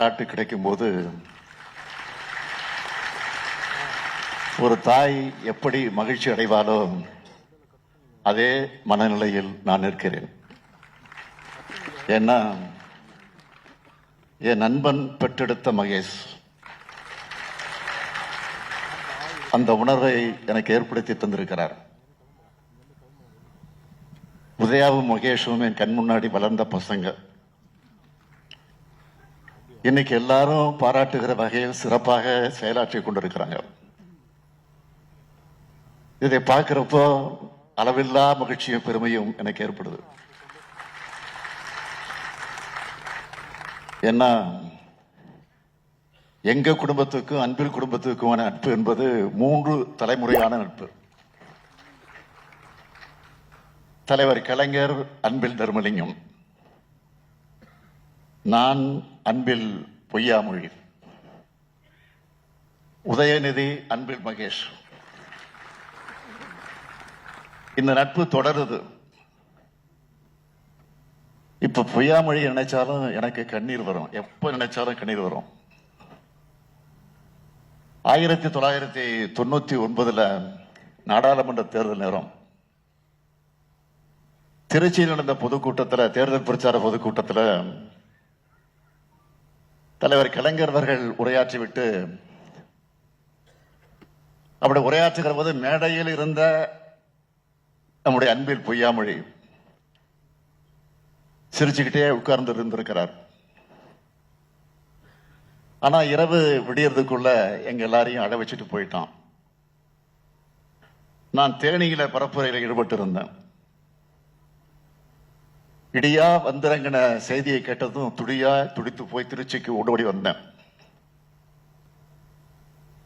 பாராட்டு கிடைக்கும் போது ஒரு தாய் எப்படி மகிழ்ச்சி அடைவாலோ அதே மனநிலையில் நான் இருக்கிறேன் ஏன்னா என் நண்பன் பெற்றெடுத்த மகேஷ் அந்த உணர்வை எனக்கு ஏற்படுத்தி தந்திருக்கிறார். உதயாவும் மகேஷும் என் கண் முன்னாடி வளர்ந்த பசங்க. இன்னைக்கு எல்லாரும் பாராட்டுகிற வகையில் சிறப்பாக செயலாற்றி கொண்டிருக்கிறாங்க. இதை பார்க்கிறப்போ அளவில்லா மகிழ்ச்சியும் பெருமையும் எனக்கு ஏற்படுது. ஏன்னா எங்க குடும்பத்துக்கும் அன்பில் குடும்பத்துக்குமான நட்பு என்பது மூன்று தலைமுறையான நட்பு. தலைவர் கலைஞர் அன்பில் தர்மலிங்கம். நான் அன்பில் பொய்யாமொழி உதயநிதி அன்பில் மகேஷ். இந்த நட்பு தொடருது. இப்ப பொய்யாமொழி நினைச்சாலும் எனக்கு கண்ணீர் வரும். எப்ப நினைச்சாலும் கண்ணீர் வரும். ஆயிரத்தி தொள்ளாயிரத்தி தொண்ணூத்தி ஒன்பதுல நாடாளுமன்ற தேர்தல் நேரம். திருச்சியில் நடந்த பொதுக்கூட்டத்தில் தேர்தல் பிரச்சார பொதுக்கூட்டத்தில் தலைவர் கலைஞர் அவர்கள் உரையாற்றிவிட்டு அப்படி உரையாற்றுகிற போது மேடையில் இருந்த நம்முடைய அன்பில் பொய்யாமொழி சிரிச்சுக்கிட்டே உட்கார்ந்து இருந்திருக்கிறார். ஆனா இரவு விடியறதுக்குள்ள எங்க எல்லாரையும் அட வச்சுட்டு போயிட்டான். நான் தேனியில பரப்புரையில் ஈடுபட்டு இருந்தேன் இடியா வந்திறங்கின செய்தியை கேட்டதும் துடியா துடித்து போய் திருச்சிக்கு ஓடோடி வந்தேன்.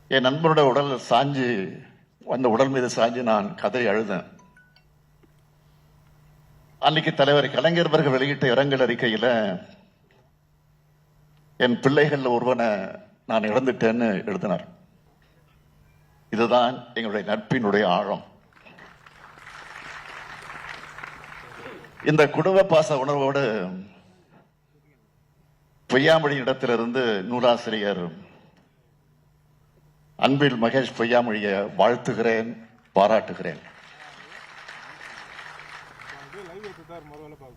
என் நண்பனோட உடல் சாஞ்சு அந்த உடல் மீது சாஞ்சு நான் கதை அழுதேன். அன்னைக்கு தலைவர் கலைஞர் அவர்கள் வெளியிட்ட இரங்கல் அறிக்கையில் என் பிள்ளைகள் ஒருவனை நான் இழந்துட்டேன்னு எழுதினார். இதுதான் எங்களுடைய நட்பினுடைய ஆழம். இந்த குடும்ப பாச உணர்வோடு பொய்யாமொழி இடத்திலிருந்து நூலாசிரியர் அன்பில் மகேஷ் பொய்யாமொழியை வாழ்த்துகிறேன் பாராட்டுகிறேன்.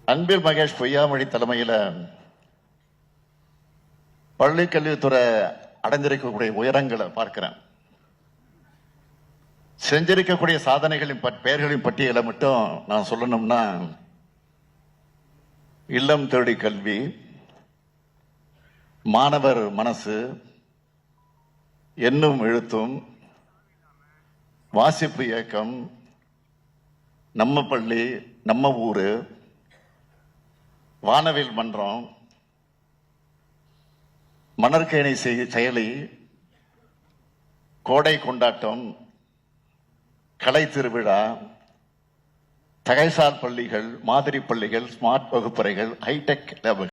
அன்பில் மகேஷ் பொய்யாமொழி தலைமையில் பள்ளி கல்வித்துறை அடைஞ்சிருக்கக்கூடிய உயரங்களை பார்க்கிறேன். செஞ்சிருக்கக்கூடிய சாதனைகளின் பட்- பெயர்களின் பட்டியலை மட்டும் நான் சொல்லணும்னா இல்லம் தேடி கல்வி மாணவர் மனசு எண்ணும் எழுத்தும் வாசிப்பு இயக்கம் நம்ம பள்ளி நம்ம ஊர் வானவில் மன்றம் மணற்கேணி செய்- செயலி கோடை கொண்டாட்டம் கலை திருவிழா தகைசார் பள்ளிகள் மாதிரி பள்ளிகள் ஸ்மார்ட் வகுப்பறைகள் ஹைடெக் லேபுகள்